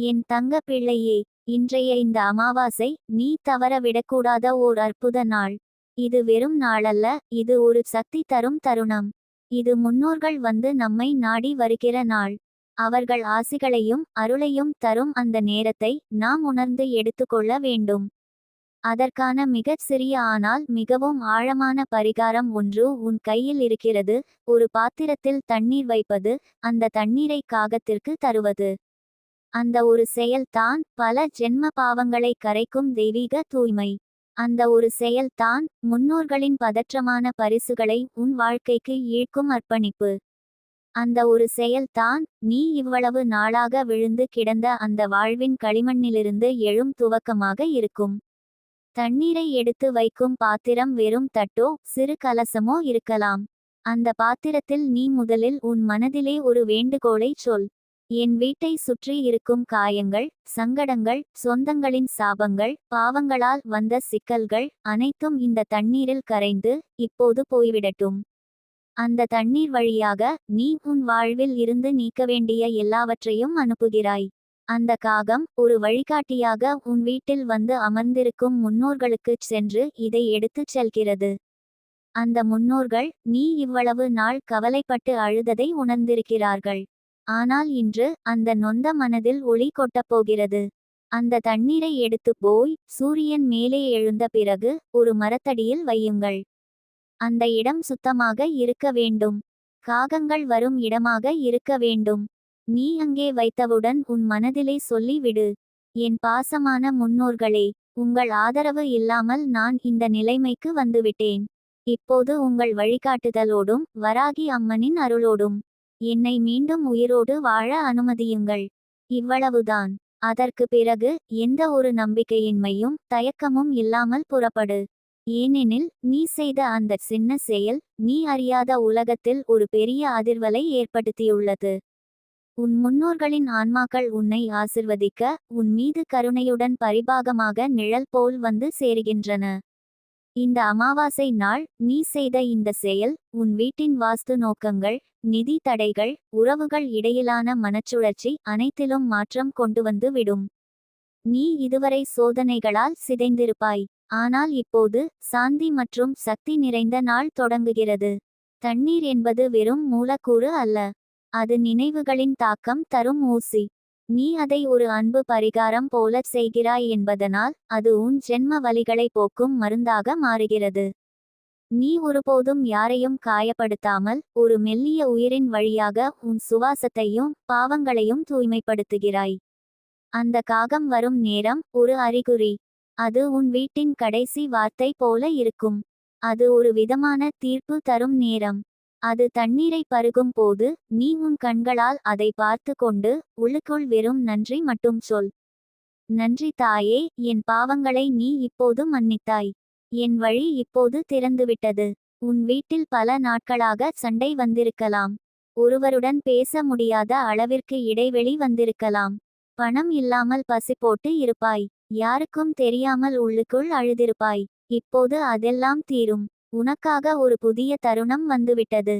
என் தங்க பிள்ளையே இன்றைய இந்த அமாவாசை நீ தவற விடக்கூடாத ஓர் அற்புத நாள். இது வெறும் நாளல்ல இது ஒரு சக்தி தரும் தருணம். இது முன்னோர்கள் வந்து நம்மை நாடி வருகிற நாள். அவர்கள் ஆசிகளையும் அருளையும் தரும் அந்த நேரத்தை நாம் உணர்ந்து எடுத்துக்கொள்ள வேண்டும். அதற்கான மிகச் சிறிய ஆனால் மிகவும் ஆழமான பரிகாரம் ஒன்று உன் கையில் இருக்கிறது. ஒரு பாத்திரத்தில் தண்ணீர் வைப்பது அந்த தண்ணீரை காகத்திற்கு தருவது. அந்த ஒரு செயல்தான் பல ஜென்ம பாவங்களை கரைக்கும் தெய்வீக தூய்மை. அந்த ஒரு செயல்தான் முன்னோர்களின் பதற்றமான பரிசுகளை உன் வாழ்க்கைக்கு ஈழ்க்கும் அர்ப்பணிப்பு. அந்த ஒரு செயல்தான் நீ இவ்வளவு நாளாக விழுந்து கிடந்த அந்த வாழ்வின் களிமண்ணிலிருந்து எழும் துவக்கமாக இருக்கும். தண்ணீரை எடுத்து வைக்கும் பாத்திரம் வெறும் தட்டோ சிறு கலசமோ இருக்கலாம். அந்த பாத்திரத்தில் நீ முதலில் உன் மனதிலே ஒரு வேண்டுகோளை சொல். என் வீட்டை சுற்றி இருக்கும் காயங்கள் சங்கடங்கள் சொந்தங்களின் சாபங்கள் பாவங்களால் வந்த சிக்கல்கள் அனைத்தும் இந்த தண்ணீரில் கரைந்து இப்போது போய்விடட்டும். அந்த தண்ணீர் வழியாக நீ உன் வாழ்வில் இருந்து நீக்க வேண்டிய எல்லாவற்றையும் அனுப்புகிறாய். அந்த காகம் ஒரு வழிகாட்டியாக உன் வீட்டில் வந்து அமர்ந்திருக்கும் முன்னோர்களுக்குச் சென்று இதை எடுத்துச் செல்கிறது. அந்த முன்னோர்கள் நீ இவ்வளவு நாள் கவலைப்பட்டு அழுததை உணர்ந்திருக்கிறார்கள். ஆனால் இன்று அந்த நொந்த மனதில் ஒளி கொட்டப் போகிறது. அந்த தண்ணீரை எடுத்து போய் சூரியன் மேலே எழுந்த பிறகு ஒரு மரத்தடியில் வையுங்கள். அந்த இடம் சுத்தமாக இருக்க வேண்டும். காகங்கள் வரும் இடமாக இருக்க வேண்டும். நீ அங்கே வைத்தவுடன் உன் மனதிலே சொல்லி விடு. என் பாசமான முன்னோர்களே உங்கள் ஆதரவு இல்லாமல் நான் இந்த நிலைமைக்கு வந்துவிட்டேன். இப்போது உங்கள் வழிகாட்டுதலோடும் வராகி அம்மனின் அருளோடும். என்னை மீண்டும் உயிரோடு வாழ அனுமதியுங்கள். இவ்வளவுதான். அதற்கு பிறகு எந்த ஒரு நம்பிக்கையின்மையும் தயக்கமும் இல்லாமல் புறப்படு. ஏனெனில் நீ செய்த அந்த சின்ன செயல் நீ அறியாத உலகத்தில் ஒரு பெரிய அதிர்வலை ஏற்படுத்தியுள்ளது. உன் முன்னோர்களின் ஆன்மாக்கள் உன்னை ஆசிர்வதிக்க உன் மீது கருணையுடன் பரிபாகமாக நிழல் போல் வந்து சேருகின்றன. இந்த அமாவாசை நாள் நீ செய்த இந்த செயல் உன் வீட்டின் வாஸ்து நோக்கங்கள் நிதி தடைகள் உறவுகள் இடையிலான மனச்சுழற்சி அனைத்திலும் மாற்றம் கொண்டு வந்து விடும். நீ இதுவரை சோதனைகளால் சிதைந்திருப்பாய். ஆனால் இப்போது சாந்தி மற்றும் சக்தி நிறைந்த நாள் தொடங்குகிறது. தண்ணீர் என்பது வெறும் மூலக்கூறு அல்ல. அது நினைவுகளின் தாக்கம் தரும் ஊசி. நீ அதை ஒரு அன்பு பரிகாரம் போல செய்கிறாய் என்பதனால் அது உன் ஜென்ம வலிகளை போக்கும் மருந்தாக மாறுகிறது. நீ ஒருபோதும் யாரையும் காயப்படுத்தாமல் ஒரு மெல்லிய உயிரின் வழியாக உன் சுவாசத்தையும் பாவங்களையும் தூய்மைப்படுத்துகிறாய். அந்த காகம் வரும் நேரம் ஒரு அறிகுறி. அது உன் வீட்டின் கடைசி வார்த்தை போல இருக்கும். அது ஒரு விதமான தீர்ப்பு தரும் நேரம். அது தண்ணீரை பருகும் போது நீ உன் கண்களால் அதை பார்த்து கொண்டு உள்ளுக்குள் வெறும் நன்றி மட்டும் சொல். நன்றி தாயே என் பாவங்களை நீ இப்போது மன்னித்தாய். என் வழி இப்போது திறந்துவிட்டது. உன் வீட்டில் பல நாட்களாக சண்டை வந்திருக்கலாம். ஒருவருடன் பேச முடியாத அளவிற்கு இடைவெளி வந்திருக்கலாம். பணம் இல்லாமல் பசி போட்டு இருப்பாய். யாருக்கும் தெரியாமல் உள்ளுக்குள் அழுதிருப்பாய். இப்போது அதெல்லாம் தீரும். உனக்காக ஒரு புதிய தருணம் வந்துவிட்டது.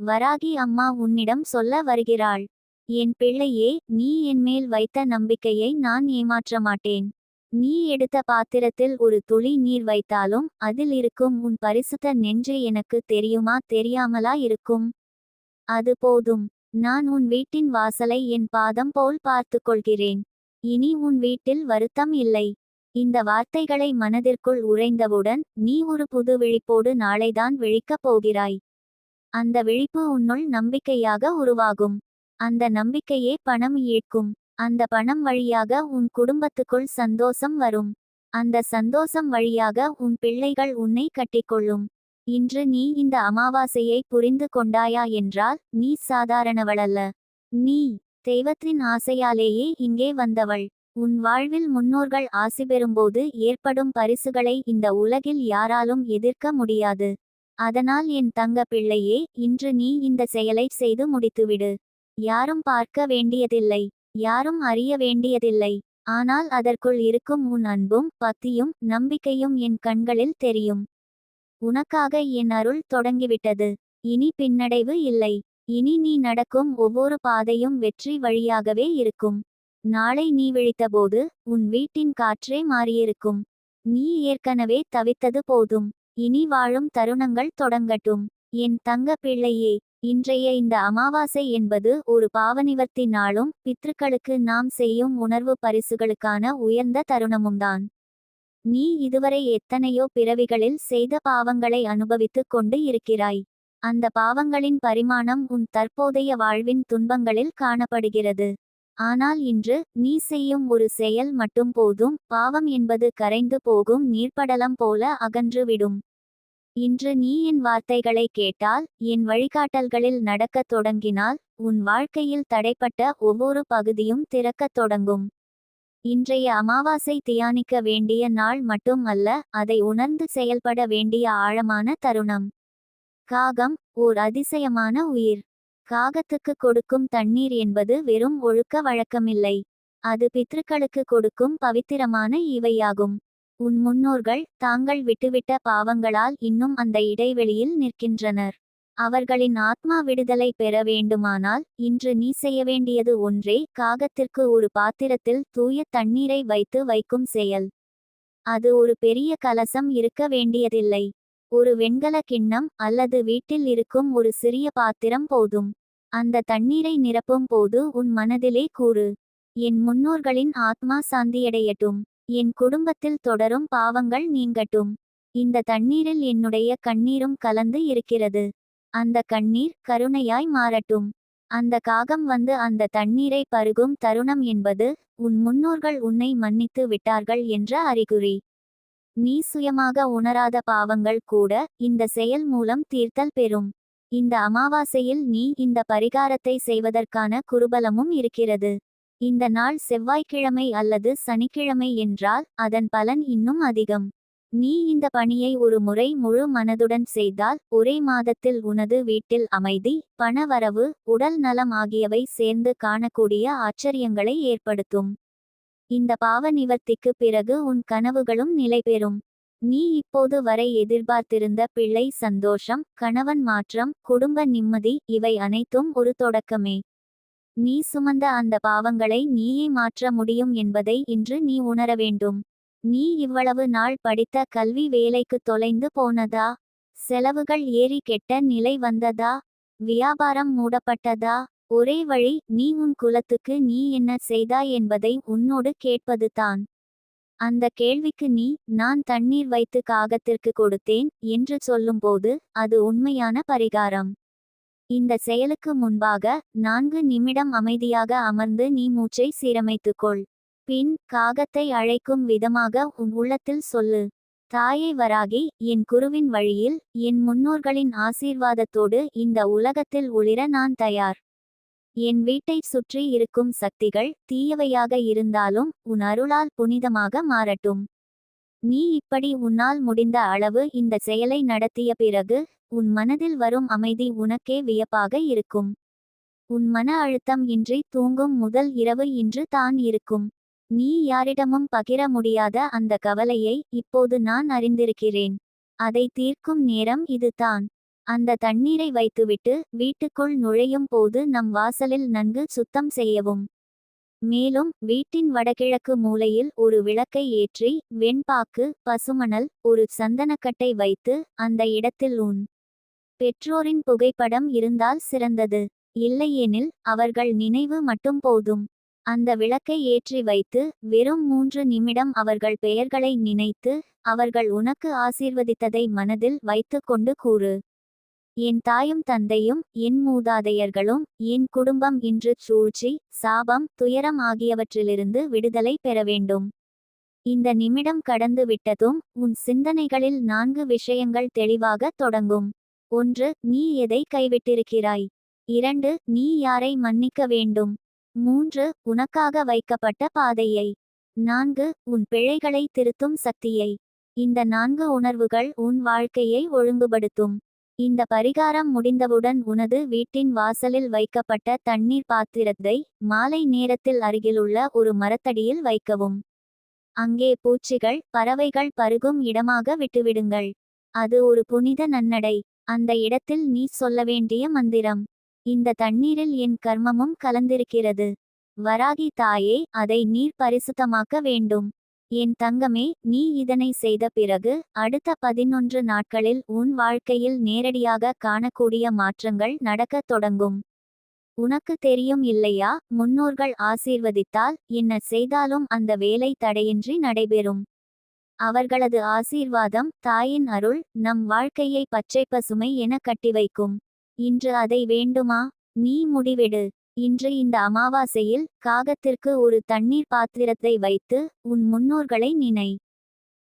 வராகி அம்மா உன்னிடம் சொல்ல வருகிறாள். என் பிள்ளையே நீ என்மேல் வைத்த நம்பிக்கையை நான் ஏமாற்ற மாட்டேன். நீ எடுத்த பாத்திரத்தில் ஒரு துளி நீர் வைத்தாலும் அதில் இருக்கும் உன் பரிசுத்த நெஞ்சு எனக்கு தெரியுமா? தெரியாமலா இருக்கும்? அது போதும். நான் உன் வீட்டின் வாசலை என் பாதம் போல் பார்த்து கொள்கிறேன் இனி உன் வீட்டில் வருத்தம் இல்லை. இந்த வார்த்தைகளை மனதிற்குள் உறைந்தவுடன் நீ ஒரு புது விழிப்போடு நாளைதான் விழிக்கப் போகிறாய். அந்த விழிப்பு உன்னுள் நம்பிக்கையாக உருவாகும். அந்த நம்பிக்கையே பணம் ஈர்க்கும் அந்த பணம் வழியாக உன் குடும்பத்துக்குள் சந்தோஷம் வரும். அந்த சந்தோஷம் வழியாக உன் பிள்ளைகள் உன்னை கட்டிக்கொள்ளும். இன்று நீ இந்த அமாவாசையை புரிந்து கொண்டாயா என்றால் நீ சாதாரணவளல்ல. நீ தெய்வத்தின் ஆசையாலேயே இங்கே வந்தவள். உன் வாழ்வில் முன்னோர்கள் ஆசி பெறும்போது ஏற்படும் பரிசுகளை இந்த உலகில் யாராலும் எதிர்க்க முடியாது. அதனால் என் தங்க பிள்ளையே இன்று நீ இந்த செயலை செய்து முடித்துவிடு. யாரும் பார்க்க வேண்டியதில்லை. யாரும் அறிய வேண்டியதில்லை. ஆனால் அதற்குள் இருக்கும் உன் அன்பும் பக்தியும் நம்பிக்கையும் என் கண்களில் தெரியும். உனக்காக என் அருள் தொடங்கிவிட்டது. இனி பின்னடைவு இல்லை. இனி நீ நடக்கும் ஒவ்வொரு பாதையும் வெற்றி வழியாகவே இருக்கும். நாளை நீ விழித்தபோது உன் வீட்டின் காற்றே மாறியிருக்கும். நீ ஏற்கனவே தவித்தது போதும். இனி வாழும் தருணங்கள் தொடங்கட்டும். என் தங்க பிள்ளையே இன்றைய இந்த அமாவாசை என்பது ஒரு பாவநிவர்த்தி நாளும் பித்ருக்களுக்கு நாம் செய்யும் உணர்வு பரிசுகளுக்கான உயர்ந்த தருணமும்தான். நீ இதுவரை எத்தனையோ பிறவிகளில் செய்த பாவங்களை அனுபவித்துக் கொண்டு இருக்கிறாய். அந்த பாவங்களின் பரிமாணம் உன் தற்போதைய வாழ்வின் துன்பங்களில் காணப்படுகிறது. ஆனால் இன்று நீ செய்யும் ஒரு செயல் மட்டும் போதும் பாவம் என்பது கரைந்து போகும் நீர்ப்படலம் போல அகன்றுவிடும் இன்று நீ என் வார்த்தைகளை கேட்டால் என் வழிகாட்டல்களில் நடக்கத் தொடங்கினால் உன் வாழ்க்கையில் தடைப்பட்ட ஒவ்வொரு பகுதியும் திறக்கத் தொடங்கும். இன்றைய அமாவாசை தியானிக்க வேண்டிய நாள் மட்டும் அல்ல அதை உணர்ந்து செயல்பட வேண்டிய ஆழமான தருணம். காகம் ஓர் அதிசயமான உயிர். காகத்துக்கு கொடுக்கும் தண்ணீர் என்பது வெறும் ஒழுக்க வழக்கமில்லை. அது பித்ருக்களுக்கு கொடுக்கும் பவித்திரமான இவையாகும். உன் முன்னோர்கள் தாங்கள் விட்டுவிட்ட பாவங்களால் இன்னும் அந்த இடைவெளியில் நிற்கின்றனர். அவர்களின் ஆத்மா விடுதலை பெற வேண்டுமானால் இன்று நீ செய்ய வேண்டியது ஒன்றே காகத்திற்கு ஒரு பாத்திரத்தில் தூய தண்ணீரை வைத்து வைக்கும் செயல். அது ஒரு பெரிய கலசம் இருக்க வேண்டியதில்லை. ஒரு வெண்கல கிண்ணம் அல்லது வீட்டில் இருக்கும் ஒரு சிறிய பாத்திரம் போதும். அந்த தண்ணீரை நிரப்பும் போது உன் மனதிலே கூறு என் முன்னோர்களின் ஆத்மா சாந்தியடையட்டும். என் குடும்பத்தில் தொடரும் பாவங்கள் நீங்கட்டும். இந்த தண்ணீரில் என்னுடைய கண்ணீரும் கலந்து இருக்கிறது. அந்த கண்ணீர் கருணையாய் மாறட்டும். அந்த காகம் வந்து அந்த தண்ணீரை பருகும் தருணம் என்பது உன் முன்னோர்கள் உன்னை மன்னித்து விட்டார்கள் என்ற அறிகுறி. நீ சுயமாக உணராத பாவங்கள் கூட இந்த செயல் மூலம் தீர்த்தல் பெறும். இந்த அமாவாசையில் நீ இந்த பரிகாரத்தை செய்வதற்கான குருபலமும் இருக்கிறது. இந்த நாள் செவ்வாய்க்கிழமை அல்லது சனிக்கிழமை என்றால் அதன் பலன் இன்னும் அதிகம். நீ இந்த பணியை ஒரு முறை முழு மனதுடன் செய்தால் ஒரே மாதத்தில் உனது வீட்டில் அமைதி பணவரவு உடல் நலம் ஆகியவை சேர்ந்து காணக்கூடிய ஆச்சரியங்களை ஏற்படுத்தும். இந்த பாவ நிவர்த்திக்கு பிறகு உன் கனவுகளும் நிலைபெறும். நீ இப்போது வரை எதிர்பார்த்திருந்த பிள்ளை சந்தோஷம் கணவன் மாற்றம் குடும்ப நிம்மதி இவை அனைத்தும் ஒரு தொடக்கமே. நீ சுமந்த அந்த பாவங்களை நீயே மாற்ற முடியும் என்பதை இன்று நீ உணர வேண்டும். நீ இவ்வளவு நாள் படித்த கல்வி வேலைக்கு தொலைந்து போனதா? செலவுகள் ஏறி கெட்ட நிலை வந்ததா? வியாபாரம் மூடப்பட்டதா? ஒரே வழி நீ உன் குலத்துக்கு நீ என்ன செய்தாய் என்பதை உன்னோடு கேட்பது தான். அந்த கேள்விக்கு நீ நான் தண்ணீர் வைத்து காகத்திற்கு கொடுத்தேன் என்று சொல்லும்போது அது உண்மையான பரிகாரம். இந்த செயலுக்கு முன்பாக நான்கு நிமிடம் அமைதியாக அமர்ந்து நீ மூச்சை சீரமைத்துக்கொள். பின் காகத்தை அழைக்கும் விதமாக உன் உள்ளத்தில் சொல்லு. தாயை வராகி என் குருவின் வழியில் என் முன்னோர்களின் ஆசீர்வாதத்தோடு இந்த உலகத்தில் ஒளிர நான் தயார். என் வீட்டைச் சுற்றி இருக்கும் சக்திகள் தீயவையாக இருந்தாலும் உன் அருளால் புனிதமாக மாறட்டும். நீ இப்படி உன்னால் முடிந்த அளவு இந்த செயலை நடத்திய பிறகு உன் மனதில் வரும் அமைதி உனக்கே வியப்பாக இருக்கும். உன் மன அழுத்தம் இன்றி தூங்கும் முதல் இரவு இன்று தான் இருக்கும். நீ யாரிடமும் பகிர முடியாத அந்த கவலையை இப்போது நான் அறிந்திருக்கிறேன். அதை தீர்க்கும் நேரம் இதுதான் அந்த தண்ணீரை வைத்துவிட்டு வீட்டுக்குள் நுழையும் போது நம் வாசலில் நன்கு சுத்தம் செய்யவும். மேலும் வீட்டின் வடகிழக்கு மூலையில் ஒரு விளக்கை ஏற்றி வெண்பாக்கு பசுமணல் ஒரு சந்தனக்கட்டை வைத்து அந்த இடத்தில் உன் பெற்றோரின் புகைப்படம் இருந்தால் சிறந்தது. இல்லையெனில் அவர்கள் நினைவு மட்டும் போதும். அந்த விளக்கை ஏற்றி வைத்து வெறும் மூன்று நிமிடம் அவர்கள் பெயர்களை நினைத்து அவர்கள் உனக்கு ஆசீர்வதித்ததை மனதில் வைத்து கொண்டு கூறு. என் தாயும் தந்தையும் என் மூதாதையர்களும் என் குடும்பம் இன்று சூழ்ச்சி சாபம் துயரம் ஆகியவற்றிலிருந்து விடுதலை பெற வேண்டும். இந்த நிமிடம் கடந்து விட்டதும் உன் சிந்தனைகளில் நான்கு விஷயங்கள் தெளிவாக தொடங்கும். ஒன்று நீ எதை கைவிட்டிருக்கிறாய்? இரண்டு நீ யாரை மன்னிக்க வேண்டும்? மூன்று உனக்காக வைக்கப்பட்ட பாதையை. நான்கு உன் பிழைகளை திருத்தும் சக்தியை. இந்த நான்கு உணர்வுகள் உன் வாழ்க்கையை ஒழுங்குபடுத்தும். இந்த பரிகாரம் முடிந்தவுடன் உனது வீட்டின் வாசலில் வைக்கப்பட்ட தண்ணீர் பாத்திரத்தை மாலை நேரத்தில் அருகிலுள்ள ஒரு மரத்தடியில் வைக்கவும். அங்கே பூச்சிகள் பறவைகள் பருகும் இடமாக விட்டுவிடுங்கள். அது ஒரு புனித நன்னடை. அந்த இடத்தில் நீ சொல்ல வேண்டிய மந்திரம். இந்த தண்ணீரில் என் கர்மமும் கலந்திருக்கிறது. வராகி தாயே அதை நீர் பரிசுத்தமாக்க வேண்டும். என் தங்கமே நீ இதனை செய்த பிறகு அடுத்த பதினொன்று நாட்களில் உன் வாழ்க்கையில் நேரடியாக காணக்கூடிய மாற்றங்கள் நடக்கத் தொடங்கும். உனக்கு தெரியும் இல்லையா? முன்னோர்கள் ஆசீர்வதித்தால் என்ன செய்தாலும் அந்த வேலை தடையின்றி நடைபெறும். அவர்களது ஆசீர்வாதம் தாயின் அருள் நம் வாழ்க்கையை பச்சை பசுமை என கட்டி வைக்கும். இன்று அதை வேண்டுமா? நீ முடிவிடு. இன்று இந்த அமாவாசையில் காகத்திற்கு ஒரு தண்ணீர் பாத்திரத்தை வைத்து உன் முன்னோர்களை நினை.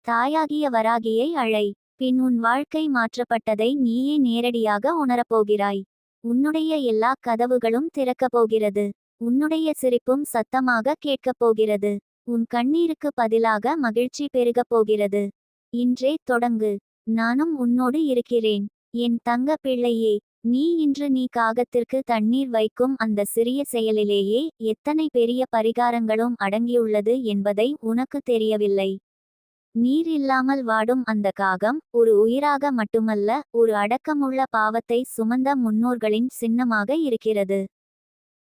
தாயாகிய வராகியை அழை. பின் உன் வாழ்க்கை மாற்றப்பட்டதை நீயே நேரடியாக உணரப்போகிறாய். உன்னுடைய எல்லா கதவுகளும் திறக்கப் போகிறது. உன்னுடைய சிரிப்பும் சத்தமாக கேட்கப் போகிறது. உன் கண்ணீருக்கு பதிலாக மகிழ்ச்சி பெருகப் போகிறது. இன்றே தொடங்கு. நானும் உன்னோடு இருக்கிறேன். என் தங்க பிள்ளையே நீ இன்று நீ காகத்திற்கு தண்ணீர் வைக்கும் அந்த சிறிய செயலிலேயே எத்தனை பெரிய பரிகாரங்களும் அடங்கியுள்ளது என்பதை உனக்கு தெரியவில்லை. நீர் இல்லாமல் வாடும் அந்த காகம் ஒரு உயிராக மட்டுமல்ல ஒரு அடக்கமுள்ள பாவத்தை சுமந்த முன்னோர்களின் சின்னமாக இருக்கிறது.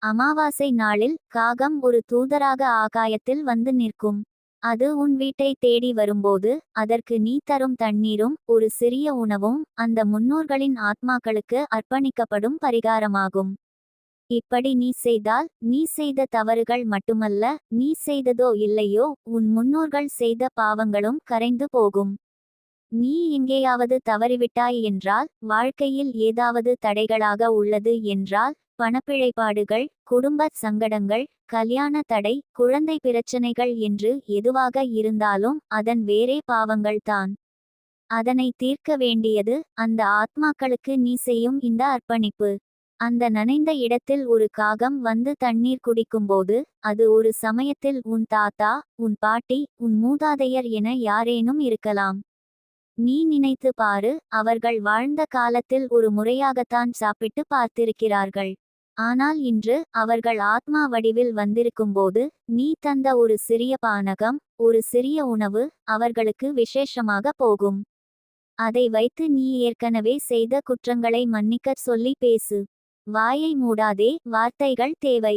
அமாவாசை நாளில் காகம் ஒரு தூதராக ஆகாயத்தில் வந்து நிற்கும். அது உன் வீட்டை தேடி வரும்போது அதற்கு நீ தரும் தண்ணீரும் ஒரு சிறிய உணவும் அந்த முன்னோர்களின் ஆத்மாக்களுக்கு அர்ப்பணிக்கப்படும் பரிகாரமாகும். இப்படி நீ செய்தால் நீ செய்த தவறுகள் மட்டுமல்ல நீ செய்ததோ இல்லையோ உன் முன்னோர்கள் செய்த பாவங்களும் கரைந்து போகும். நீ எங்கேயாவது தவறிவிட்டாய் என்றால் வாழ்க்கையில் ஏதாவது தடைகளாக உள்ளது என்றால் பணப்பிழைப்பாடுகள் குடும்ப சங்கடங்கள் கல்யாண தடை குழந்தை பிரச்சனைகள் என்று எதுவாக இருந்தாலும் அதன் வேறே பாவங்கள்தான் அதனை தீர்க்க வேண்டியது அந்த ஆத்மாக்களுக்கு நீ செய்யும் இந்த அர்ப்பணிப்பு. அந்த நனைந்த இடத்தில் ஒரு காகம் வந்து தண்ணீர் குடிக்கும்போது அது ஒரு சமயத்தில் உன் தாத்தா உன் பாட்டி உன் மூதாதையர் என யாரேனும் இருக்கலாம். நீ நினைத்து பாரு அவர்கள் வாழ்ந்த காலத்தில் ஒரு முறையாகத்தான் சாப்பிட்டு பார்த்திருக்கிறார்கள். ஆனால் இன்று அவர்கள் ஆத்மா வடிவில் வந்திருக்கும்போது நீ தந்த ஒரு சிறிய பானகம் ஒரு சிறிய உணவு அவர்களுக்கு விசேஷமாக போகும். அதை வைத்து நீ ஏற்கனவே செய்த குற்றங்களை மன்னிக்கச் சொல்லி பேசு. வாயை மூடாதே வார்த்தைகள் தேவை.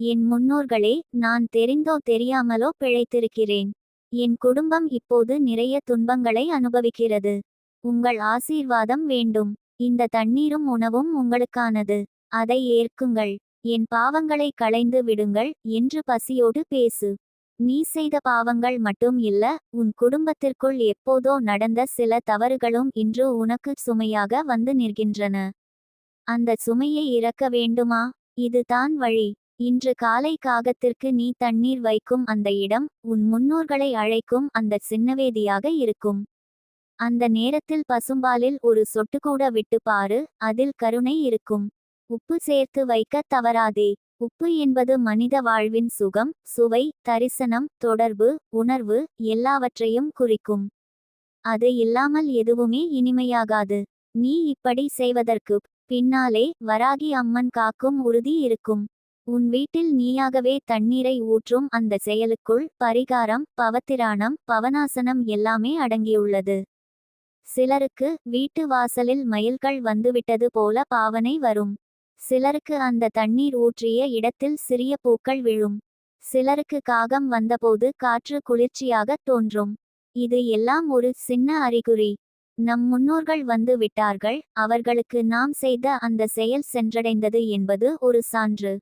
என் முன்னோர்களே நான் தெரிந்தோ தெரியாமலோ பிழைத்திருக்கிறேன். என் குடும்பம் இப்போது நிறைய துன்பங்களை அனுபவிக்கிறது. உங்கள் ஆசீர்வாதம் வேண்டும். இந்த தண்ணீரும் உணவும் உங்களுக்கானது. அதை ஏற்குங்கள். என் பாவங்களை களைந்து விடுங்கள் என்று பசியோடு பேசு. நீ செய்த பாவங்கள் மட்டும் இல்ல உன் குடும்பத்திற்குள் எப்போதோ நடந்த சில தவறுகளும் இன்று உனக்கு சுமையாக வந்து நிற்கின்றன. அந்த சுமையை இறக்க வேண்டுமா? இதுதான் வழி. இன்று காலை காகத்திற்கு நீ தண்ணீர் வைக்கும் அந்த இடம் உன் முன்னோர்களை அழைக்கும் அந்த சின்னவேதியாக இருக்கும். அந்த நேரத்தில் பசும்பாலில் ஒரு சொட்டு கூட விட்டு பாரு அதில் கருணை இருக்கும். உப்பு சேர்த்து வைக்க தவறாதே. உப்பு என்பது மனித வாழ்வின் சுகம் சுவை தரிசனம் தொடர்பு உணர்வு எல்லாவற்றையும் குறிக்கும். அது இல்லாமல் எதுவுமே இனிமையாகாது. நீ இப்படி செய்வதற்கு பின்னாலே வராகி அம்மன் காக்கும் உறுதி இருக்கும். உன் வீட்டில் நீயாகவே தண்ணீரை ஊற்றும் அந்த செயலுக்குள் பரிகாரம் பவத்திராணம் பவனாசனம் எல்லாமே அடங்கியுள்ளது. சிலருக்கு வீட்டு வாசலில் மயில்கள் வந்துவிட்டது போல பாவனை வரும். சிலருக்கு அந்த தண்ணீர் ஊற்றிய இடத்தில் சிறிய பூக்கள் விழும். சிலருக்கு காகம் வந்தபோது காற்று குளிர்ச்சியாகத் தோன்றும். இது எல்லாம் ஒரு சின்ன அறிகுறி. நம் முன்னோர்கள் வந்து விட்டார்கள் அவர்களுக்கு நாம் செய்த அந்த செயல் சென்றடைந்தது என்பது ஒரு சான்று.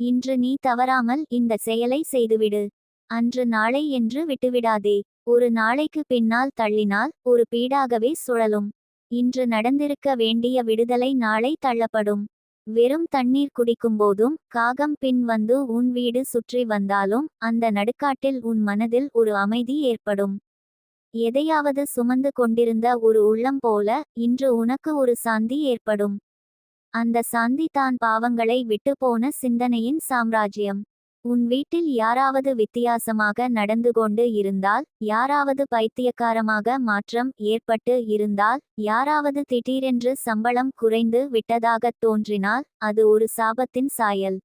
இன்று நீ தவறாமல் இந்த செயலை செய்துவிடு. அன்று நாளை என்று விட்டுவிடாதே. ஒரு நாளைக்கு பின்னால் தள்ளினால் ஒரு பீடாகவே சுழலும். இன்று நடந்திருக்க வேண்டிய விடுதலை நாளை தள்ளப்படும். வெறும் தண்ணீர் குடிக்கும்போதும் காகம் பின் வந்து உன் வீடு சுற்றி வந்தாலும் அந்த நடுக்காட்டில் உன் மனதில் ஒரு அமைதி ஏற்படும். எதையாவது சுமந்து கொண்டிருந்த ஒரு உள்ளம் போல இன்று உனக்கு ஒரு சாந்தி ஏற்படும். அந்த சாந்தி தான் பாவங்களை விட்டுப்போன சிந்தனையின் சாம்ராஜ்யம். உன் வீட்டில் யாராவது வித்தியாசமாக நடந்து கொண்டு இருந்தால் யாராவது பைத்தியக்காரமாக மாற்றம் ஏற்பட்டு இருந்தால் யாராவது திடீரென்று சம்பளம் குறைந்து விட்டதாகத் தோன்றினால் அது ஒரு சாபத்தின் சாயல்.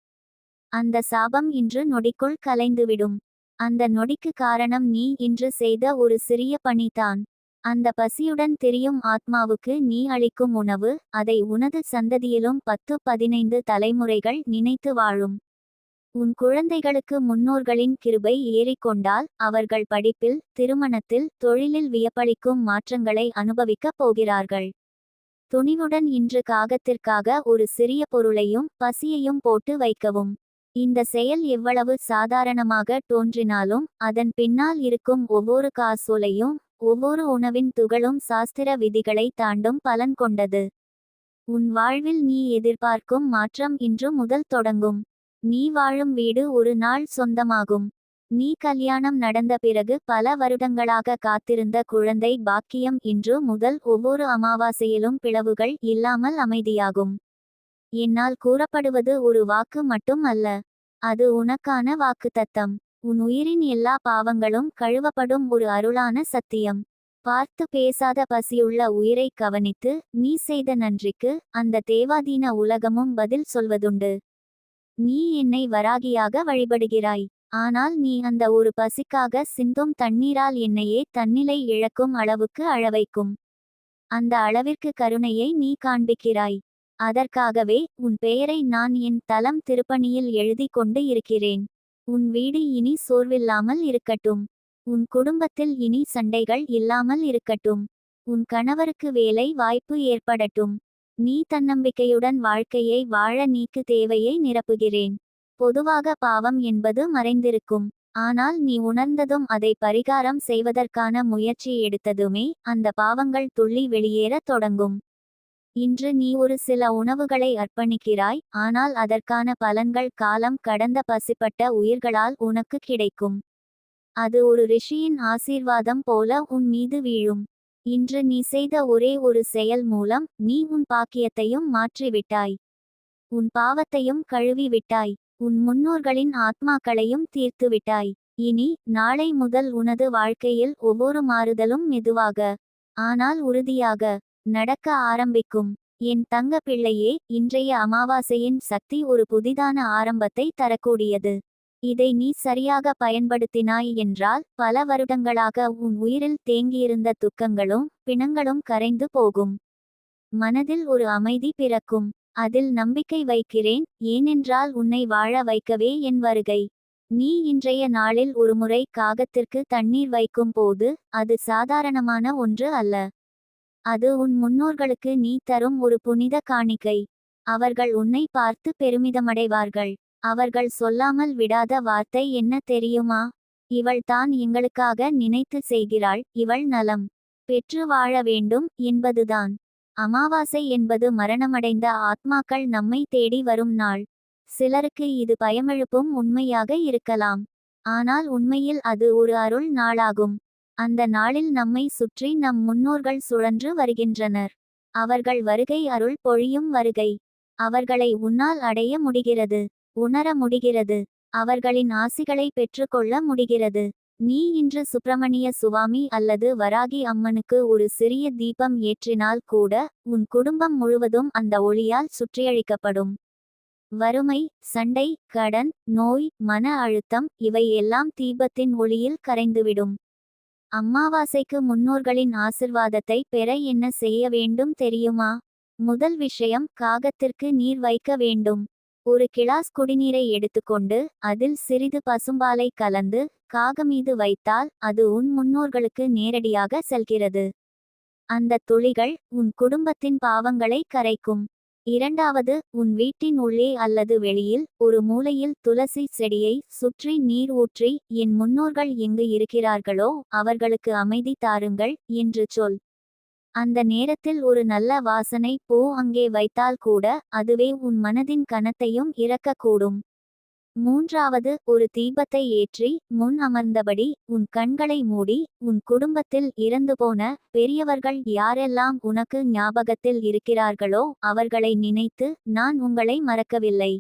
அந்த சாபம் இன்று நொடிக்குள் கலைந்துவிடும். அந்த நொடிக்கு காரணம் நீ இன்று செய்த ஒரு சிறிய பணிதான். அந்த பசியுடன் திரியும் ஆத்மாவுக்கு நீ அளிக்கும் உணவு அதை உனது சந்ததியிலும் பத்து பதினைந்து தலைமுறைகள் நினைத்து வாழும். உன் குழந்தைகளுக்கு முன்னோர்களின் கிருபை ஏறிக்கொண்டால் அவர்கள் படிப்பில் திருமணத்தில் தொழிலில் வியப்பளிக்கும் மாற்றங்களை அனுபவிக்கப் போகிறார்கள். துணிவுடன் இன்று காகத்திற்காக ஒரு சிறிய பொருளையும் பசியையும் போட்டு வைக்கவும். இந்த செயல் எவ்வளவு சாதாரணமாக தோன்றினாலும் அதன் பின்னால் இருக்கும் ஒவ்வொரு காசோலையும் ஒவ்வொரு உணவின் துகளும் சாஸ்திர விதிகளை தாண்டும் பலன் கொண்டது. உன் வாழ்வில் நீ எதிர்பார்க்கும் மாற்றம் இன்று முதல் தொடங்கும். நீ வாழும் வீடு ஒரு நாள் சொந்தமாகும். நீ கல்யாணம் நடந்த பிறகு பல வருடங்களாக காத்திருந்த குழந்தை பாக்கியம் இன்று முதல் ஒவ்வொரு அமாவாசையிலும் பிளவுகள் இல்லாமல் அமைதியாகும். என்னால் கூறப்படுவது ஒரு வாக்கு மட்டும் அல்ல. அது உனக்கான வாக்குத்தத்தம். உன் உயிரின் எல்லா பாவங்களும் கழுவப்படும் ஒரு அருளான சத்தியம். பார்த்து பேசாத பசியுள்ள உயிரை கவனித்து நீ செய்த நன்றிக்கு அந்த தேவாதீன உலகமும் பதில் சொல்வதுண்டு. நீ என்னை வராகியாக வழிபடுகிறாய். ஆனால் நீ அந்த ஒரு பசிக்காக சிந்தும் தண்ணீரால் என்னையே தன்னிலை இழக்கும் அளவுக்கு அளவைக்கும். அந்த அளவிற்கு கருணையை நீ காண்பிக்கிறாய். அதற்காகவே உன் பெயரை நான் என் தலம் திருப்பணியில் எழுதி கொண்டு இருக்கிறேன். உன் வீடு இனி சோர்வில்லாமல் இருக்கட்டும். உன் குடும்பத்தில் இனி சண்டைகள் இல்லாமல் இருக்கட்டும். உன் கணவருக்கு வேலை வாய்ப்பு ஏற்படட்டும். நீ தன்னம்பிக்கையுடன் வாழ்க்கையை வாழ நீக்கு தேவையை நிரப்புகிறேன். பொதுவாக பாவம் என்பது மறைந்திருக்கும். ஆனால் நீ உணர்ந்ததும் அதை பரிகாரம் செய்வதற்கான முயற்சி எடுத்ததுமே அந்த பாவங்கள் துள்ளி வெளியேறத் தொடங்கும். இன்று நீ ஒரு சில உணவுகளை அர்ப்பணிக்கிறாய் ஆனால் அதற்கான பலன்கள் காலம் கடந்த பசிப்பட்ட உயிர்களால் உனக்கு கிடைக்கும். அது ஒரு ரிஷியின் ஆசீர்வாதம் போல உன் மீது வீழும். இன்று நீ செய்த ஒரே ஒரு செயல் மூலம் நீ உன் பாக்கியத்தையும் மாற்றிவிட்டாய். உன் பாவத்தையும் கழுவி விட்டாய் உன் முன்னோர்களின் ஆத்மாக்களையும் தீர்த்துவிட்டாய். இனி நாளை முதல் உனது வாழ்க்கையில் ஒவ்வொரு மாறுதலும் மெதுவாக ஆனால் உறுதியாக நடக்க ஆரம்பிக்கும். என் தங்க பிள்ளையே இன்றைய அமாவாசையின் சக்தி ஒரு புதிதான ஆரம்பத்தை தரக்கூடியது. இதை நீ சரியாக பயன்படுத்தினாய் என்றால் பல வருடங்களாக உன் உயிரில் தேங்கியிருந்த துக்கங்களும் பிணங்களும் கரைந்து போகும். மனதில் ஒரு அமைதி பிறக்கும். அதில் நம்பிக்கை வைக்கிறேன் ஏனென்றால் உன்னை வாழ வைக்கவே என் வருகை. நீ இன்றைய நாளில் ஒருமுறை காகத்திற்கு தண்ணீர் வைக்கும் போது அது சாதாரணமான ஒன்று அல்ல. அது உன் முன்னோர்களுக்கு நீ தரும் ஒரு புனித காணிக்கை. அவர்கள் உன்னை பார்த்து பெருமிதமடைவார்கள். அவர்கள் சொல்லாமல் விடாத வார்த்தை என்ன தெரியுமா? இவள் தான் எங்களுக்காக நினைத்து செய்கிறாள் இவள் நலம். பெற்று வாழ வேண்டும் என்பதுதான். அமாவாசை என்பது மரணமடைந்த ஆத்மாக்கள் நம்மை தேடி வரும் நாள். சிலருக்கு இது பயமெழுப்பும் உண்மையாக இருக்கலாம். ஆனால் உண்மையில் அது ஒரு அருள் நாளாகும். அந்த நாளில் நம்மை சுற்றி நம் முன்னோர்கள் சுழன்று வருகின்றனர். அவர்கள் வருகை அருள் பொழியும் வருகை. அவர்களை உன்னால் அடைய முடிகிறது. உணர முடிகிறது. அவர்களின் ஆசிகளை பெற்றுக்கொள்ள முடிகிறது. நீ இன்று சுப்பிரமணிய சுவாமி அல்லது வராகி அம்மனுக்கு ஒரு சிறிய தீபம் ஏற்றினால் கூட உன் குடும்பம் முழுவதும் அந்த ஒளியால் சுற்றியழிக்கப்படும். வறுமை சண்டை கடன் நோய் மன அழுத்தம் இவை எல்லாம் தீபத்தின் ஒளியில் கரைந்துவிடும். அம்மாவாசைக்கு முன்னோர்களின் ஆசிர்வாதத்தை பெற என்ன செய்ய வேண்டும் தெரியுமா? முதல் விஷயம் காகத்திற்கு நீர் வைக்க வேண்டும். ஒரு கிளாஸ் குடிநீரை எடுத்துக்கொண்டு அதில் சிறிது பசும்பாலை கலந்து காகமீது வைத்தால் அது உன் முன்னோர்களுக்கு நேரடியாக செல்கிறது. அந்த துளிகள் உன் குடும்பத்தின் பாவங்களை கரைக்கும். இரண்டாவது உன் வீட்டின் உள்ளே அல்லது வெளியில் ஒரு மூலையில் துளசி செடியை சுற்றி நீர் ஊற்றி என் முன்னோர்கள் எங்கு இருக்கிறார்களோ அவர்களுக்கு அமைதி தாருங்கள் என்று சொல். அந்த நேரத்தில் ஒரு நல்ல வாசனை பூ அங்கே வைத்தால் கூட அதுவே உன் மனதின் கனத்தையும் இறக்கக்கூடும். மூன்றாவது ஒரு தீபத்தை ஏற்றி முன் அமர்ந்தபடி உன் கண்களை மூடி உன் குடும்பத்தில் இறந்து போன பெரியவர்கள் யாரெல்லாம் உனக்கு ஞாபகத்தில் இருக்கிறார்களோ அவர்களை நினைத்து நான் உங்களை மறக்கவில்லை.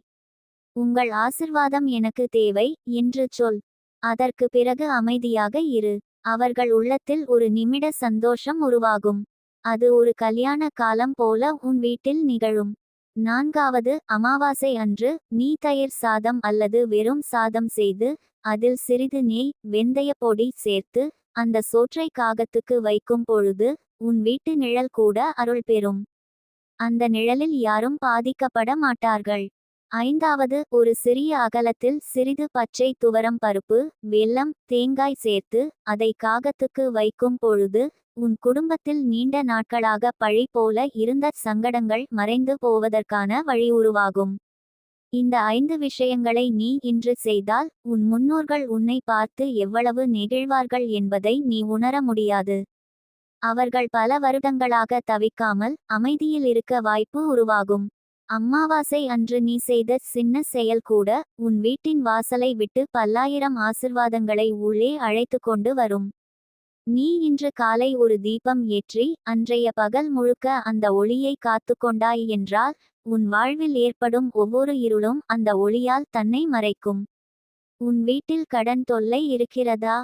உங்கள் ஆசிர்வாதம் எனக்கு தேவை என்று சொல். அதற்கு பிறகு அமைதியாக இரு. அவர்கள் உள்ளத்தில் ஒரு நிமிட சந்தோஷம் உருவாகும். அது ஒரு கல்யாண காலம் போல உன் வீட்டில் நிகழும். நான்காவது அமாவாசை அன்று நீ தயிர் சாதம் அல்லது வெறும் சாதம் செய்து அதில் சிறிது நெய் வெந்தய பொடி சேர்த்து அந்த சோற்றை காகத்துக்கு வைக்கும் பொழுது உன் வீட்டு நிழல் கூட அருள் பெறும். அந்த நிழலில் யாரும் பாதிக்கப்பட மாட்டார்கள். ஐந்தாவது ஒரு சிறிய அகலத்தில் சிறிது பச்சை துவரம் பருப்பு வெல்லம் தேங்காய் சேர்த்து அதை காகத்துக்கு வைக்கும் பொழுது உன் குடும்பத்தில் நீண்ட நாட்களாக பழி போல இருந்த சங்கடங்கள் மறைந்து போவதற்கான வழி உருவாகும் இந்த ஐந்து விஷயங்களை நீ இன்று செய்தால் உன் முன்னோர்கள் உன்னை பார்த்து எவ்வளவு நெகிழ்வார்கள் என்பதை நீ உணர முடியாது. அவர்கள் பல வருடங்களாக தவிக்காமல் அமைதியில் இருக்க வாய்ப்பு உருவாகும். அம்மாவாசை அன்று நீ செய்த சின்ன செயல் கூட உன் வீட்டின் வாசலை விட்டு பல்லாயிரம் ஆசிர்வாதங்களை உள்ளே அழைத்து கொண்டு வரும். நீ இன்று காலை ஒரு தீபம் ஏற்றி அன்றைய பகல் முழுக்க அந்த ஒளியை காத்து கொண்டாய் என்றால் உன் வாழ்வில் ஏற்படும் ஒவ்வொரு இருளும் அந்த ஒளியால் தன்னை மறைக்கும். உன் வீட்டில் கடன் தொல்லை இருக்கிறதா?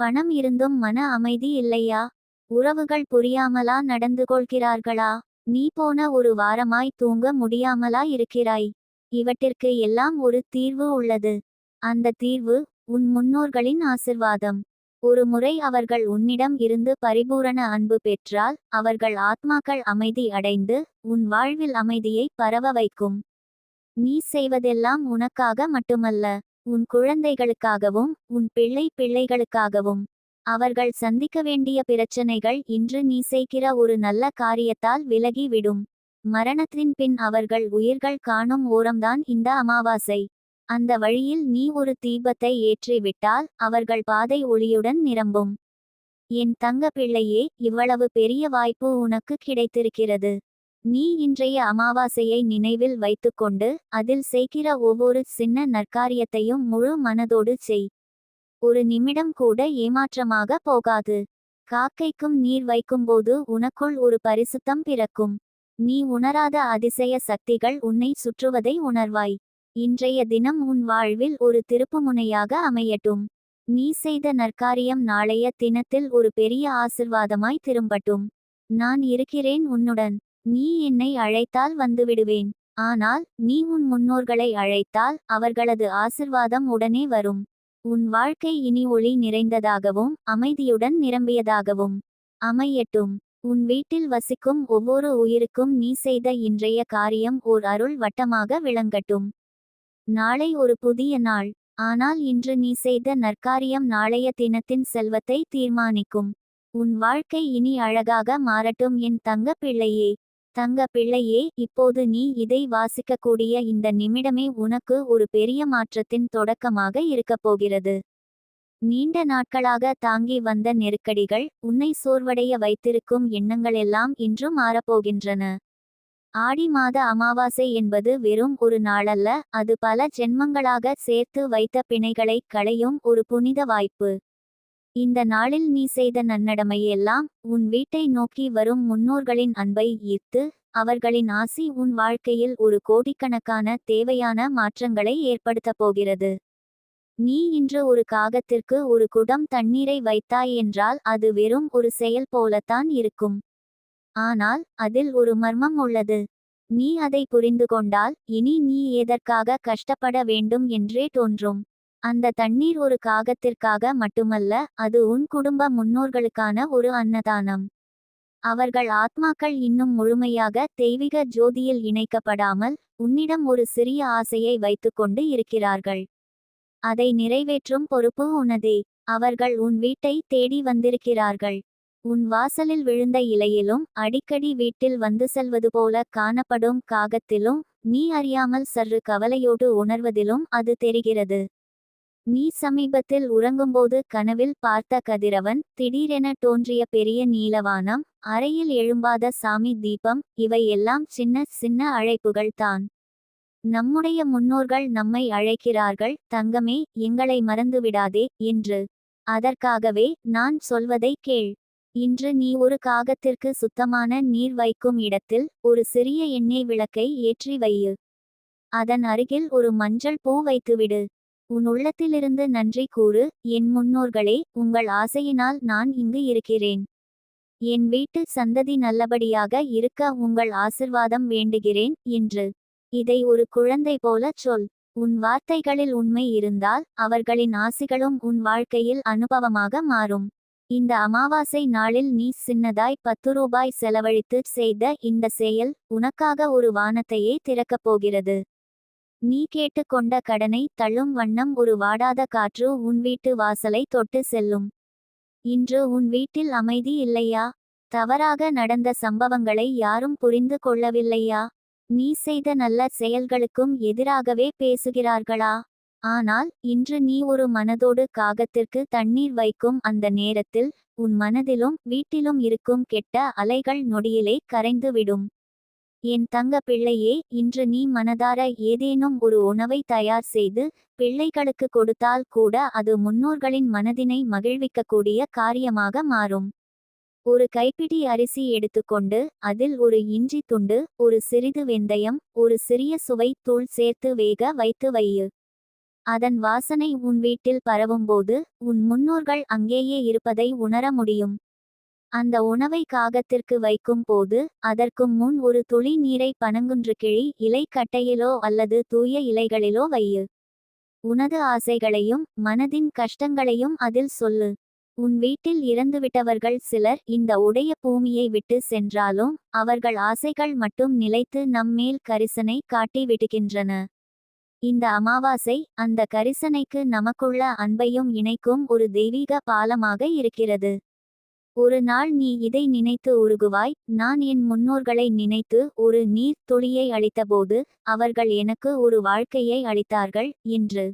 பணம் இருந்தும் மன அமைதி இல்லையா? உறவுகள் புரியாமலா நடந்து கொள்கிறார்களா? நீ போன ஒரு வாரமாய் தூங்க முடியாமலா இருக்கிறாய். இவற்றிற்கு எல்லாம் ஒரு தீர்வு உள்ளது. அந்த தீர்வு உன் முன்னோர்களின் ஆசிர்வாதம். ஒரு முறை அவர்கள் உன்னிடம் இருந்து பரிபூரண அன்பு பெற்றால் அவர்கள் ஆத்மாக்கள் அமைதி அடைந்து உன் வாழ்வில் அமைதியை பரவ வைக்கும். நீ செய்வதெல்லாம் உனக்காக மட்டுமல்ல உன் குழந்தைகளுக்காகவும் உன் பிள்ளை பிள்ளைகளுக்காகவும். அவர்கள் சந்திக்க வேண்டிய பிரச்சனைகள் இன்று நீ செய்கிற ஒரு நல்ல காரியத்தால் விலகி விடும். மரணத்தின் பின் அவர்கள் உயிர்கள் காணும் ஓரம்தான் இந்த அமாவாசை. அந்த வழியில் நீ ஒரு தீபத்தை ஏற்றிவிட்டால் அவர்கள் பாதை ஒளியுடன் நிரம்பும். என் தங்க பிள்ளையே இவ்வளவு பெரிய வாய்ப்பு உனக்கு கிடைத்திருக்கிறது. நீ இன்றைய அமாவாசையை நினைவில் வைத்துக்கொண்டு அதில் செய்கிற ஒவ்வொரு சின்ன நற்காரியத்தையும் முழு மனதோடு செய். ஒரு நிமிடம் கூட ஏமாற்றமாக போகாது. காக்கைக்கும் நீர் வைக்கும்போது உனக்குள் ஒரு பரிசுத்தம் பிறக்கும். நீ உணராத அதிசய சக்திகள் உன்னை சுற்றுவதை உணர்வாய். இன்றைய தினம் உன் வாழ்வில் ஒரு திருப்புமுனையாக அமையட்டும். நீ செய்த நற்காரியம் நாளைய தினத்தில் ஒரு பெரிய ஆசிர்வாதமாய் திரும்பட்டும். நான் இருக்கிறேன் உன்னுடன். நீ என்னை அழைத்தால் வந்துவிடுவேன். ஆனால் நீ உன் முன்னோர்களை அழைத்தால் அவர்களது ஆசிர்வாதம் உடனே வரும். உன் வாழ்க்கை இனி ஒளி நிறைந்ததாகவும் அமைதியுடன் நிரம்பியதாகவும் அமையட்டும். உன் வீட்டில் வசிக்கும் ஒவ்வொரு உயிருக்கும் நீ செய்த இன்றைய காரியம் ஓர் அருள் வட்டமாக விளங்கட்டும். நாளை ஒரு புதிய நாள் ஆனால் இன்று நீ செய்த நற்காரியம் நாளைய தினத்தின் செல்வத்தை தீர்மானிக்கும். உன் வாழ்க்கை இனி அழகாக மாறட்டும் என் தங்க பிள்ளையே. தங்க பிள்ளையே இப்போது நீ இதை வாசிக்கக்கூடிய இந்த நிமிடமே உனக்கு ஒரு பெரிய மாற்றத்தின் தொடக்கமாக இருக்கப் போகிறது. நீண்ட நாட்களாக தாங்கி வந்த நெருக்கடிகள் உன்னை சோர்வடைய வைத்திருக்கும் எண்ணங்களெல்லாம் இன்று மாறப்போகின்றன ஆடி மாத அமாவாசை என்பது வெறும் ஒரு நாளல்ல அது பல ஜென்மங்களாக சேர்த்து வைத்த பிணைகளை களையும் ஒரு புனித வாய்ப்பு. இந்த நாளில் நீ செய்த நன்னடமையெல்லாம் உன் வீட்டை நோக்கி வரும் முன்னோர்களின் அன்பை ஈர்த்து அவர்களின் ஆசி உன் வாழ்க்கையில் ஒரு கோடிக்கணக்கான தேவையான மாற்றங்களை ஏற்படுத்தப் போகிறது. நீ இன்று ஒரு காகத்திற்கு ஒரு குடம் தண்ணீரை வைத்தாய் என்றால் அது வெறும் ஒரு செயல் போலத்தான் இருக்கும். ஆனால் அதில் ஒரு மர்மம் உள்ளது. நீ அதை புரிந்து கொண்டால் இனி நீ எதற்காக கஷ்டப்பட வேண்டும் என்றே தோன்றும். அந்த தண்ணீர் ஒரு காகத்திற்காக மட்டுமல்ல அது உன் குடும்ப முன்னோர்களுக்கான ஒரு அன்னதானம். அவர்கள் ஆத்மாக்கள் இன்னும் முழுமையாக தெய்வீக ஜோதியில் இணைக்கப்படாமல் உன்னிடம் ஒரு சிறிய ஆசையை வைத்துக்கொண்டு இருக்கிறார்கள். அதை நிறைவேற்றும் பொறுப்பு உனதே. அவர்கள் உன் வீட்டை தேடி வந்திருக்கிறார்கள். உன் வாசலில் விழுந்த இலையிலும் அடிக்கடி வீட்டில் வந்து செல்வது போல காணப்படும் காகத்திலும் நீ அறியாமல் சற்று கவலையோடு உணர்வதிலும் அது தெரிகிறது. நீ சமீபத்தில் உறங்கும்போது கனவில் பார்த்த கதிரவன் திடீரென தோன்றிய பெரிய நீலவானம் அறையில் எழும்பாத சாமி தீபம் இவை எல்லாம் சின்ன சின்ன அழைப்புகள் தான். நம்முடைய முன்னோர்கள் நம்மை அழைக்கிறார்கள் தங்கமே எங்களை மறந்துவிடாதே என்று. அதற்காகவே நான் சொல்வதை கேள். இன்று நீ ஒரு காகத்திற்கு சுத்தமான நீர் வைக்கும் இடத்தில் ஒரு சிறிய எண்ணெய் விளக்கை ஏற்றி வையு. அதன் அருகில் ஒரு மஞ்சள் பூ வைத்துவிடு. உன் உள்ளத்திலிருந்து நன்றி கூறு என் முன்னோர்களே உங்கள் ஆசையினால் நான் இங்கு இருக்கிறேன். என் வீட்டு சந்ததி நல்லபடியாக இருக்க உங்கள் ஆசிர்வாதம் வேண்டுகிறேன் என்று. இதை ஒரு குழந்தை போல சொல். உன் வார்த்தைகளில் உண்மை இருந்தால் அவர்களின் ஆசிகளும் உன் வாழ்க்கையில் அனுபவமாக மாறும். இந்த அமாவாசை நாளில் நீ சின்னதாய் பத்து ரூபாய் செலவழித்து செய்த இந்த செயல் உனக்காக ஒரு வானத்தையே திறக்கப் போகிறது. நீ கேட்டுக்கொண்ட கடனை தள்ளும் வண்ணம் ஒரு வாடாத காற்று உன் வீட்டு வாசலை தொட்டு செல்லும். இன்று உன் வீட்டில் அமைதி இல்லையா? தவறாக நடந்த சம்பவங்களை யாரும் புரிந்து கொள்ளவில்லையா? நீ செய்த நல்ல செயல்களுக்கும் எதிராகவே பேசுகிறார்களா? ஆனால் இன்று நீ ஒரு மனதோடு காகத்திற்கு தண்ணீர் வைக்கும் அந்த நேரத்தில் உன் மனதிலும் வீட்டிலும் இருக்கும் கெட்ட அலைகள் நொடியிலே கரைந்துவிடும். என் தங்க பிள்ளையே இன்று நீ மனதார ஏதேனும் ஒரு உணவை தயார் செய்து பிள்ளைகளுக்கு கொடுத்தால் கூட அது முன்னோர்களின் மனதினை மகிழ்விக்கக்கூடிய காரியமாக மாறும். ஒரு கைப்பிடி அரிசி எடுத்துக்கொண்டு அதில் ஒரு இஞ்சி துண்டு ஒரு சிறிது வெந்தயம் ஒரு சிறிய சுவை தூள் சேர்த்து வேக வைத்து வையு. அதன் வாசனை உன் வீட்டில் பரவும்போது உன் முன்னோர்கள் அங்கேயே இருப்பதை உணர முடியும். அந்த உணவை காகத்திற்கு வைக்கும் போது அதற்கு முன் ஒரு துளி நீரை பனங்குன்று கிழி இலை கட்டையிலோ அல்லது தூய இலைகளிலோ வையு. உனது ஆசைகளையும் மனதின் கஷ்டங்களையும் அதில் சொல்லு. உன் வீட்டில் இறந்துவிட்டவர்கள் சிலர் இந்த உடைய பூமியை விட்டு சென்றாலும் அவர்கள் ஆசைகள் மட்டும் நிலைத்து நம்மேல் கரிசனை காட்டி விடுகின்றன. இந்த அமாவாசை அந்த கரிசனைக்கு நமக்குள்ள அன்பையும் இணைக்கும் ஒரு தெய்வீக பாலமாக இருக்கிறது. ஒரு நாள் நீ இதை நினைத்து உருகுவாய். நான் என் முன்னோர்களை நினைத்து ஒரு நீர் துளியை அளித்தபோது அவர்கள் எனக்கு ஒரு வாழ்க்கையை அளித்தார்கள் என்று.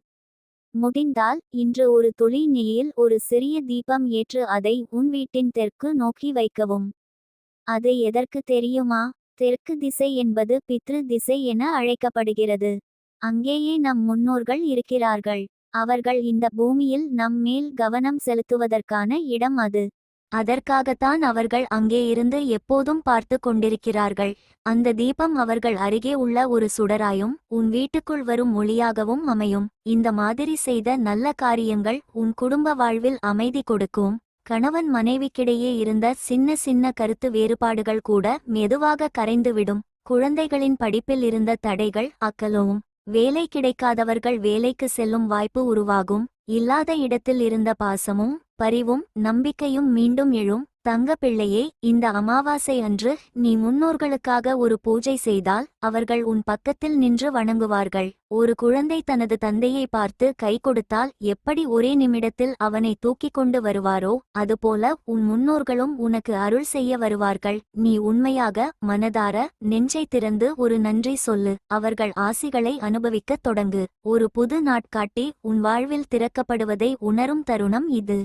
முடிந்தால் இன்று ஒரு துளி நெய்யில் ஒரு சிறிய தீபம் ஏற்று அதை உன் வீட்டின் தெற்கு நோக்கி வைக்கவும். அது எதற்கு தெரியுமா? தெற்கு திசை என்பது பித்ரு திசை என அழைக்கப்படுகிறது. அங்கேயே நம் முன்னோர்கள் இருக்கிறார்கள். அவர்கள் இந்த பூமியில் நம் மேல் கவனம் செலுத்துவதற்கான இடம் அது. அதற்காகத்தான் அவர்கள் அங்கே இருந்து எப்போதும் பார்த்து கொண்டிருக்கிறார்கள். அந்த தீபம் அவர்கள் அருகே உள்ள ஒரு சுடராயும் உன் வீட்டுக்குள் வரும் ஒளியாகவும் அமையும். இந்த மாதிரி செய்த நல்ல காரியங்கள் உன் குடும்ப வாழ்வில் அமைதி கொடுக்கும். கணவன் மனைவிக்கிடையே இருந்த சின்ன சின்ன கருத்து வேறுபாடுகள் கூட மெதுவாக கரைந்துவிடும். குழந்தைகளின் படிப்பில் இருந்த தடைகள் அக்கலவும் வேலை கிடைக்காதவர்கள் வேலைக்கு செல்லும் வாய்ப்பு உருவாகும். இல்லாத இடத்தில் இருந்த பாசமும் பரிவும் நம்பிக்கையும் மீண்டும் எழும். தங்கப்பிள்ளையே இந்த அமாவாசை அன்று நீ முன்னோர்களுக்காக ஒரு பூஜை செய்தால் அவர்கள் உன் பக்கத்தில் நின்று வணங்குவார்கள். ஒரு குழந்தை தனது தந்தையை பார்த்து கை கொடுத்தால் எப்படி ஒரே நிமிடத்தில் அவனை தூக்கிக் கொண்டு வருவாரோ அதுபோல உன் முன்னோர்களும் உனக்கு அருள் செய்ய வருவார்கள். நீ உண்மையாக மனதார நெஞ்சை திறந்து ஒரு நன்றி சொல்லு. அவர்கள் ஆசிகளை அனுபவிக்கத் தொடங்கு. ஒரு புது நாட்காட்டி உன் வாழ்வில் திறக்கப்படுவதை உணரும் தருணம் இது.